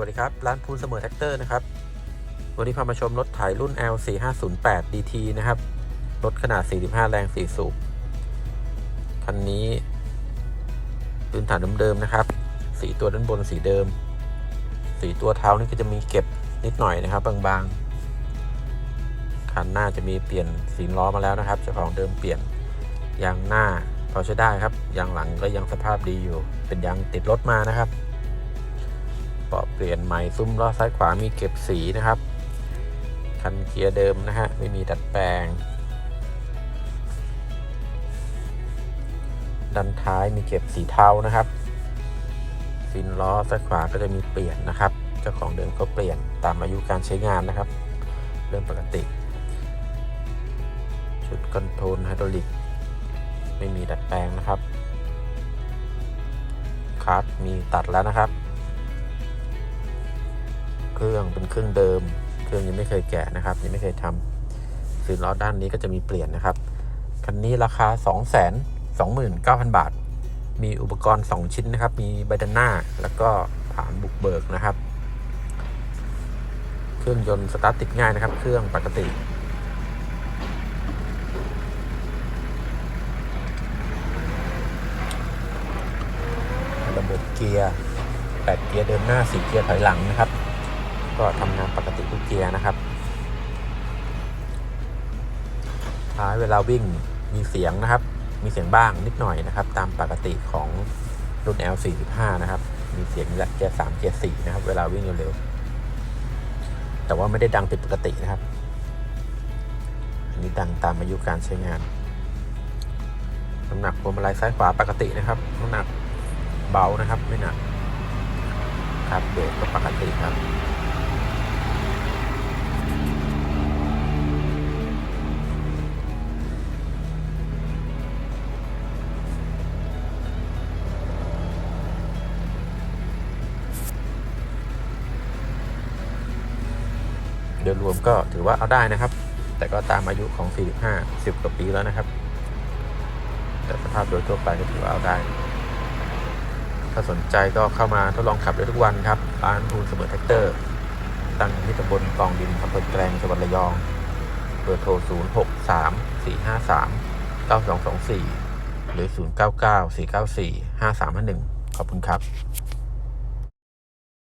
วัสดีครับ ร้านพูนเสมอแท็กเตอร์นะครับ วันนี้พามาชมรถไถรุ่น L4508 DT นะครับ รถขนาด 45 แรง 4 สูบ คันนี้พื้นฐานเดิมๆนะครับ สีตัวด้านบนสีเดิม สีตัวเท้านี่ก็จะมีเก็บนิดหน่อยนะครับ บางๆ คันหน้าจะมีเปลี่ยนสีล้อมาแล้วนะครับเจ้าของเดิมเปลี่ยนยางหน้าพอใช้ได้ครับยางหลังก็ยังสภาพดีอยู่ เป็นยางติดรถมานะครับ เปาะเปลี่ยนใหม่ซุ้มล้อซ้ายขวามีเก็บสีนะครับ คันเกียร์เดิมนะฮะไม่มีดัดแปลงดันท้ายมีเก็บสีเทานะครับฟินล้อซ้ายขวาก็จะมีเปลี่ยนนะครับ เจ้าของเดิมก็เปลี่ยนตามอายุการใช้งานนะครับ เริ่มปกติ ชุดคอนโทรลไฮดรอลิกไม่มีดัดแปลงนะครับคัสมีตัดแล้วนะครับ เครื่องเป็นเครื่องเดิม เครื่องยังไม่เคยแกะนะครับยังไม่เคยทำสื่อล้อด้านนี้ก็จะมีเปลี่ยนนะครับคันนี้ราคา 2 2 9 0 0 0 บาท มีอุปกรณ์ 2 ชิ้นนะครับ มีใบดันหน้าแล้วก็ฐานบุกเบิกนะครับ เครื่องยนต์สตาร์ทติดง่ายนะครับ เครื่องปกติระบบเกียร์8เกียร์เดินหน้า 4 เกียร์ถอยหลังนะครับ ก็ทำงานปกติทุกเกียร์นะครับท้ายเวลาวิ่งมีเสียงนะครับ มีเสียงบ้างนิดหน่อยนะครับ ตามปกติของรุ่น L45 นะครับ มีเสียงและเกียร์3เกียร์4นะครับ เวลาวิ่งเร็วๆแต่ว่าไม่ได้ดังผิดปกตินะครับ อันนี้ดังตามอายุการใช้งานน้ำหนักพวงมาลัยซ้ายขวาปกตินะครับน้ำหนักเบานะครับไม่หนักครับเบรกก็ปกติครับ ดยรวมก็ถือว่าเอาได้นะครับ แต่ก็ตามอายุของ 45 10กว่าปีแล้วนะครับ แต่สภาพโดยทั่วไปก็ถือว่าเอาได้ ถ้าสนใจก็เข้ามาทดลองขับได้ทุกวันครับร้านทูนเสมอแท็กเตอร์ ตั้งอยู่ที่ตำบลกองดินอำเภอแกลงจังหวัดระยองเบอร์โทร 0 6 3 4 5 3 9 2 2 4 หรือ 0 9 9 4 9 4 5 3 5 1 ขอบคุณครับ